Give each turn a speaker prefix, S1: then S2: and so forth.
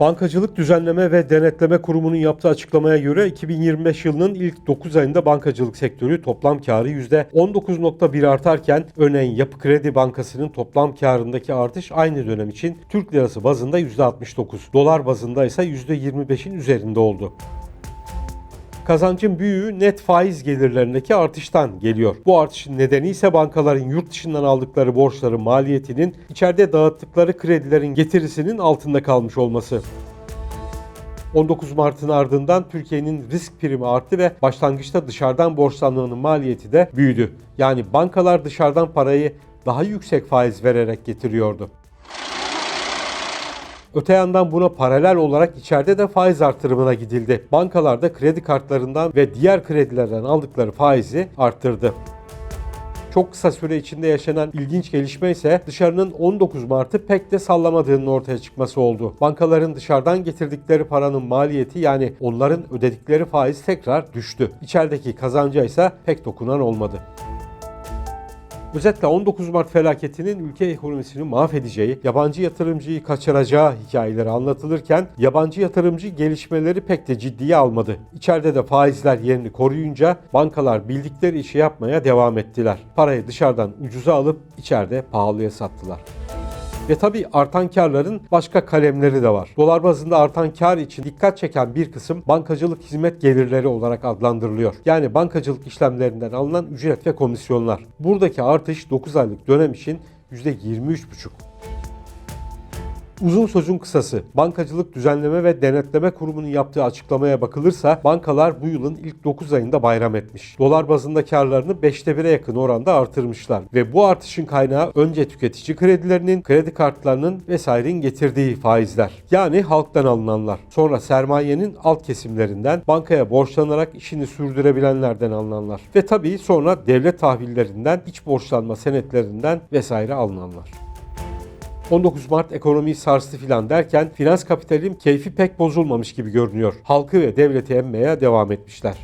S1: Bankacılık Düzenleme ve Denetleme Kurumu'nun yaptığı açıklamaya göre 2025 yılının ilk 9 ayında bankacılık sektörü toplam karı %19.1 artarken örneğin Yapı Kredi Bankası'nın toplam karındaki artış aynı dönem için Türk lirası bazında %69, dolar bazında ise %25'in üzerinde oldu. Kazancın büyüğü net faiz gelirlerindeki artıştan geliyor. Bu artışın nedeni ise bankaların yurt dışından aldıkları borçların maliyetinin içeride dağıttıkları kredilerin getirisinin altında kalmış olması. 19 Mart'ın ardından Türkiye'nin risk primi arttı ve başlangıçta dışarıdan borçlanmanın maliyeti de büyüdü. Yani bankalar dışarıdan parayı daha yüksek faiz vererek getiriyordu. Öte yandan buna paralel olarak içeride de faiz artırımına gidildi. Bankalarda kredi kartlarından ve diğer kredilerden aldıkları faizi arttırdı. Çok kısa süre içinde yaşanan ilginç gelişme ise dışarının 19 Mart'ı pek de sallamadığının ortaya çıkması oldu. Bankaların dışarıdan getirdikleri paranın maliyeti yani onların ödedikleri faiz tekrar düştü. İçerideki kazanca ise pek dokunan olmadı. Özetle 19 Mart felaketinin ülke ekonomisini mahvedeceği, yabancı yatırımcıyı kaçıracağı hikayeleri anlatılırken yabancı yatırımcı gelişmeleri pek de ciddiye almadı. İçeride de faizler yerini koruyunca bankalar bildikleri işi yapmaya devam ettiler. Parayı dışarıdan ucuza alıp içeride pahalıya sattılar. Ve tabii artan karların başka kalemleri de var. Dolar bazında artan kar için dikkat çeken bir kısım bankacılık hizmet gelirleri olarak adlandırılıyor. Yani bankacılık işlemlerinden alınan ücret ve komisyonlar. Buradaki artış 9 aylık dönem için %23,5. Uzun sözün kısası, Bankacılık Düzenleme ve Denetleme Kurumu'nun yaptığı açıklamaya bakılırsa bankalar bu yılın ilk 9 ayında bayram etmiş. Dolar bazında karlarını 5'te 1'e yakın oranda artırmışlar. Ve bu artışın kaynağı önce tüketici kredilerinin, kredi kartlarının vesairenin getirdiği faizler. Yani halktan alınanlar. Sonra sermayenin alt kesimlerinden, bankaya borçlanarak işini sürdürebilenlerden alınanlar. Ve tabii sonra devlet tahvillerinden, iç borçlanma senetlerinden vesaire alınanlar. 19 Mart ekonomiyi sarstı filan derken finans kapitalin keyfi pek bozulmamış gibi görünüyor. Halkı ve devleti emmeye devam etmişler.